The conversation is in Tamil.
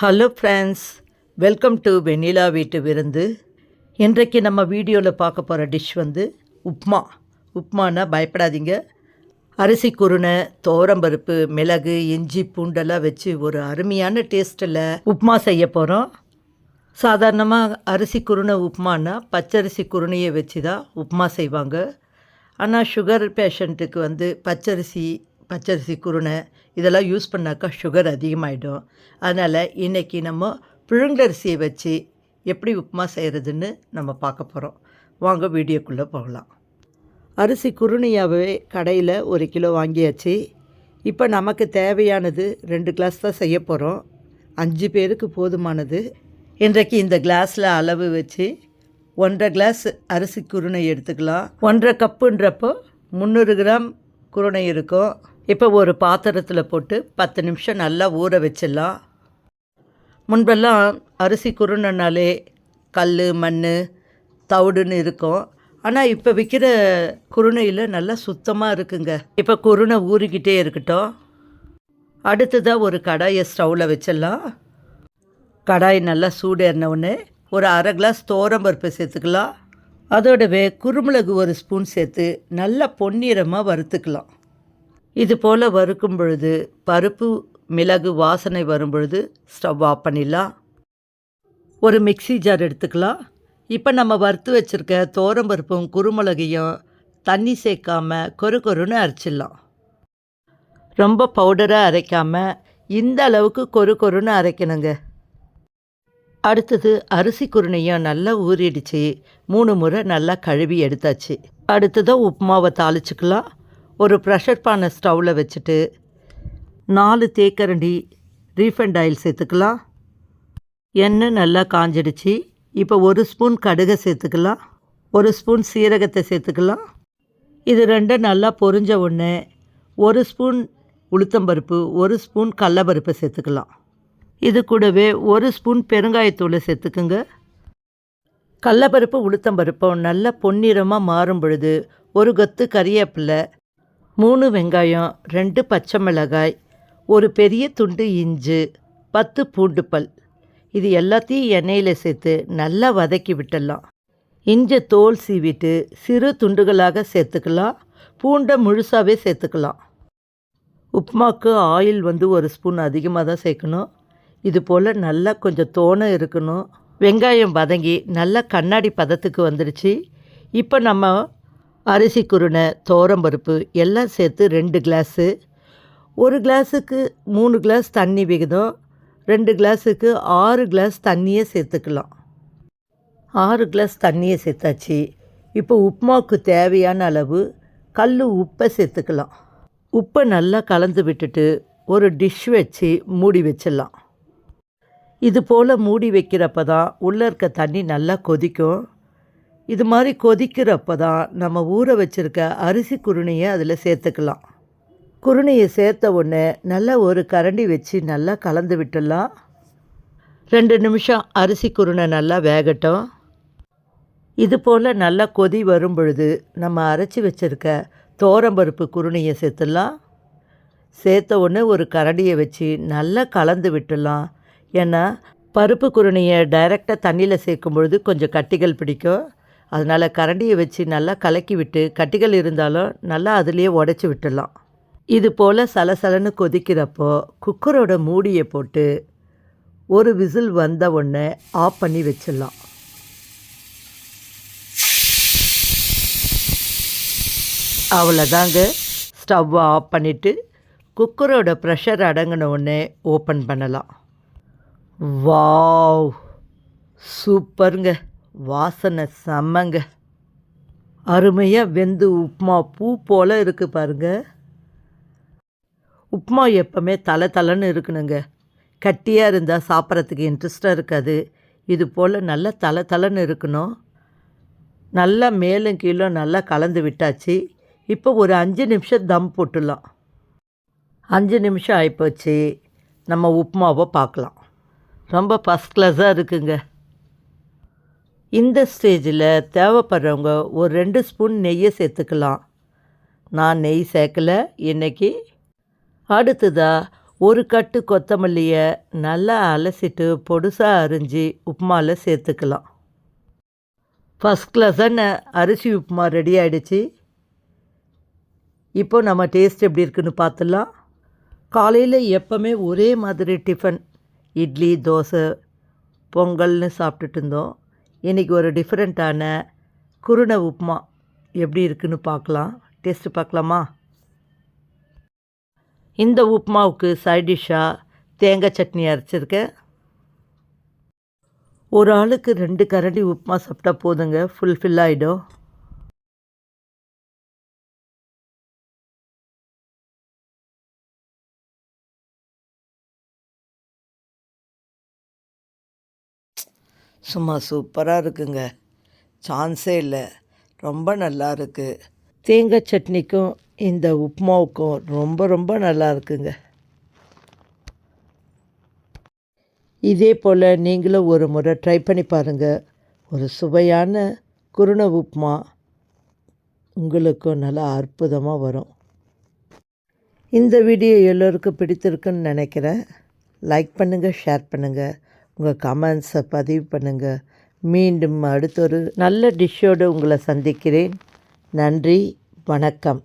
Hello friends welcome to Vennila வீட்டு விருந்து. இன்றைக்கு நம்ம வீடியோவில் பார்க்க போகிற டிஷ் வந்து உப்மா. உப்மானா பயப்படாதீங்க. அரிசி குருணை தோரம்பருப்பு மிளகு இஞ்சி பூண்டெல்லாம் வச்சு ஒரு அருமையான டேஸ்ட்டில் உப்மா செய்ய போகிறோம் சாதாரணமாக அரிசி குருணை உப்மானா பச்சரிசி குருணையை வச்சு தான் உப்மா செய்வாங்க. ஆனால் சுகர் பேஷண்ட்டுக்கு வந்து பச்சரிசி பச்சரிசி குருணை இதெல்லாம் யூஸ் பண்ணாக்கா சுகர் அதிகமாகிடும் அதனால் இன்றைக்கி நம்ம புழுங்கரிசியை வச்சு எப்படி உப்புமா செய்கிறதுன்னு நம்ம பார்க்க போகிறோம் வாங்க வீடியோக்குள்ளே போகலாம். அரிசி குருணையாகவே கடையில் ஒரு கிலோ வாங்கியாச்சு. இப்போ நமக்கு தேவையானது ரெண்டு கிளாஸ் தான் செய்ய போகிறோம் அஞ்சு பேருக்கு போதுமானது. இன்றைக்கு இந்த கிளாஸில் அளவு வச்சு ஒன்றரை கிளாஸ் அரிசி குருணை எடுத்துக்கலாம். ஒன்றரை கப்புன்றப்போ முந்நூறு கிராம் குருணை இருக்கும். இப்போ ஒரு பாத்திரத்தில் போட்டு பத்து நிமிஷம் நல்லா ஊற வச்சிடலாம். முன்பெல்லாம் அரிசி குருணனாலே கல் மண் தவிடுன்னு இருக்கும். ஆனால் இப்போ விற்கிற குருணையில் நல்லா சுத்தமாக இருக்குங்க. இப்போ குருணை ஊறிக்கிட்டே இருக்கட்டும். அடுத்ததாக ஒரு கடாயை ஸ்டவ்வில் வச்சிடலாம். கடாய் நல்லா சூடேறினவுடனே ஒரு அரை கிளாஸ் தோரம்பருப்பு சேர்த்துக்கலாம். அதோடவே குருமிளகு ஒரு ஸ்பூன் சேர்த்து நல்லா பொன்னிறமாக வறுத்துக்கலாம். இது போல் வறுக்கும் பொழுது பருப்பு மிளகு வாசனை வரும் பொழுது ஸ்டவ் ஆஃப் பண்ணிடலாம். ஒரு மிக்ஸி ஜார் எடுத்துக்கலாம். இப்போ நம்ம வறுத்து வச்சுருக்க தோரம்பருப்பும் குருமிளகையும் தண்ணி சேர்க்காம கொரு கொருன்னு அரைச்சிடலாம். ரொம்ப பவுடராக அரைக்காமல் இந்த அளவுக்கு கொரு கொருன்னு அரைக்கணுங்க. அடுத்தது அரிசி குருணையும் நல்லா ஊறிடுச்சு. மூணு முறை நல்லா கழுவி எடுத்தாச்சு. அடுத்ததாக உப்புமாவை தாளிச்சுக்கலாம். ஒரு ப்ரெஷர் பானை ஸ்டவ்வில் வச்சுட்டு நாலு தேக்கரண்டி ரீஃபண்ட் ஆயில் சேர்த்துக்கலாம். எண்ணெய் நல்லா காஞ்சிடுச்சு. இப்போ ஒரு ஸ்பூன் கடுகை சேர்த்துக்கலாம். ஒரு ஸ்பூன் சீரகத்தை சேர்த்துக்கலாம். இது ரெண்டும் நல்லா பொரிஞ்ச உடனே ஒரு ஸ்பூன் உளுத்தம்பருப்பு ஒரு ஸ்பூன் கடலப்பருப்பை சேர்த்துக்கலாம். இது கூடவே ஒரு ஸ்பூன் பெருங்காயத்தூளை சேர்த்துக்குங்க. கடலப்பருப்பு உளுத்தம்பருப்பும் நல்லா பொன்னிறமாக மாறும் பொழுது ஒரு கொத்து கறிவேப்பிலை மூணு வெங்காயம் ரெண்டு பச்சை மிளகாய் ஒரு பெரிய துண்டு இஞ்சி பத்து பூண்டு பல் இது எல்லாத்தையும் எண்ணெயில் சேர்த்து நல்லா வதக்கி விட்டுடலாம். இஞ்சி தோல் சீவிட்டு சிறு துண்டுகளாக சேர்த்துக்கலாம். பூண்டை முழுசாகவே சேர்த்துக்கலாம். உப்புமாவுக்கு ஆயில் வந்து ஒரு ஸ்பூன் அதிகமாக தான் சேர்க்கணும். இது போல் நல்லா கொஞ்சம் தோணை இருக்கணும். வெங்காயம் வதங்கி நல்லா கண்ணாடி பதத்துக்கு வந்துடுச்சு இப்போ நம்ம அரிசி குருணை தோரம்பருப்பு எல்லாம் சேர்த்து ரெண்டு கிளாஸு. ஒரு கிளாஸுக்கு மூணு கிளாஸ் தண்ணி விகிதம். ரெண்டு கிளாஸுக்கு ஆறு கிளாஸ் தண்ணியை சேர்த்துக்கலாம். ஆறு கிளாஸ் தண்ணியை சேர்த்தாச்சு. இப்போ உப்புமாவுக்கு தேவையான அளவு கல் உப்பை சேர்த்துக்கலாம். உப்பை நல்லா கலந்து விட்டுட்டு ஒரு டிஷ் வச்சு மூடி வச்சிடலாம். இது போல் மூடி வைக்கிறப்ப தான் உள்ளே இருக்க தண்ணி நல்லா கொதிக்கும். இது மாதிரி கொதிக்கிறப்ப தான் நம்ம ஊற வச்சுருக்க அரிசி குருணையை அதில் சேர்த்துக்கலாம். குருணையை சேர்த்த உடனே நல்லா ஒரு கரண்டி வச்சு நல்லா கலந்து விட்டுடலாம். ரெண்டு நிமிஷம் அரிசி குருணை நல்லா வேகட்டும். இது போல் நல்லா கொதி வரும் பொழுது நம்ம அரைச்சி வச்சுருக்க தோரம்பருப்பு குருணையை சேர்த்துடலாம். சேர்த்த உடனே ஒரு கரண்டியை வச்சு நல்லா கலந்து விட்டுடலாம். ஏன்னா பருப்பு குருணையை டைரெக்டாக தண்ணியில் சேர்க்கும் பொழுது கொஞ்சம் கட்டிகள் பிடிக்கும். அதனால் கரண்டியை வச்சு நல்லா கலக்கி விட்டு கட்டிகள் இருந்தாலும் நல்லா அதுலேயே உடச்சி விட்டுடலாம். இது போல் சலசலன்னு கொதிக்கிறப்போ குக்கரோட மூடியை போட்டு ஒரு விசில் வந்த உடனே ஆஃப் பண்ணி வச்சிடலாம். அவ்வளோதாங்க ஸ்டவ்வை ஆஃப் பண்ணிவிட்டு குக்கரோட ப்ரெஷர் அடங்கின உடனே ஓப்பன் பண்ணலாம். வாவ்! சூப்பருங்க. வாசனை செம்மங்க. அருமையாக வெந்து உப்புமா பூ போல் இருக்குது பாருங்க. உப்புமா எப்போவுமே தலை தலைன்னு இருக்கணுங்க. கட்டியாக இருந்தால் சாப்பிட்றதுக்கு இன்ட்ரெஸ்டாக இருக்காது. இது போல் நல்லா தலை தலைன்னு இருக்கணும். நல்லா மேலும் கீழும் நல்லா கலந்து விட்டாச்சு. இப்போ ஒரு அஞ்சு நிமிஷம் தம் போட்டுடலாம். அஞ்சு நிமிஷம் ஆகிப்போச்சு நம்ம உப்புமாவை பார்க்கலாம். ரொம்ப ஃபஸ்ட் கிளாஸாக இருக்குங்க. இந்த ஸ்டேஜில் தேவைப்படுறவங்க ஒரு ரெண்டு ஸ்பூன் நெய்யை சேர்த்துக்கலாம். நான் நெய் சேர்க்கலை இன்றைக்கி அடுத்ததாக ஒரு கட்டு கொத்தமல்லியை நல்லா அலசிட்டு பொடுசாக அரிஞ்சு உப்புமாவில் சேர்த்துக்கலாம். ஃபஸ்ட் கிளாஸான அரிசி உப்புமா ரெடி ஆகிடுச்சு இப்போ நம்ம டேஸ்ட் எப்படி இருக்குன்னு பார்த்துடலாம். காலையில் எப்போவுமே ஒரே மாதிரி டிஃபன் இட்லி தோசை பொங்கல்னு சாப்பிட்டுட்டு இருந்தோம். இன்றைக்கி ஒரு டிஃப்ரெண்ட்டான குருணை உப்புமா எப்படி இருக்குன்னு பார்க்கலாம். டேஸ்ட்டு பார்க்கலாமா? இந்த உப்புமாவுக்கு சைட் டிஷ்ஷாக தேங்காய் சட்னி அரைச்சிருக்கேன். ஒரு ஆளுக்கு ரெண்டு கரண்டி உப்புமா சாப்பிட்டா போதுங்க ஃபுல்ஃபில் ஆகிடும் சும்மா சூப்பராக இருக்குங்க. சான்ஸே இல்லை. ரொம்ப நல்லா இருக்குது தேங்காய் சட்னிக்கும் இந்த உப்புமாவுக்கும் ரொம்ப ரொம்ப நல்லா இருக்குங்க. இதே போல் நீங்களும் ஒரு முறை ட்ரை பண்ணி பாருங்கள் ஒரு சுவையான குருணை உப்புமா உங்களுக்கும் நல்லா அற்புதமாக வரும். இந்த வீடியோ எல்லோருக்கும் பிடித்திருக்குன்னு நினைக்கிறேன். லைக் பண்ணுங்கள் ஷேர் பண்ணுங்கள் உங்கள் கமெண்ட்ஸை பதிவு பண்ணுங்கள் மீண்டும் அடுத்த ஒரு நல்ல டிஷ்ஷோடு உங்களை சந்திக்கிறேன். நன்றி வணக்கம்.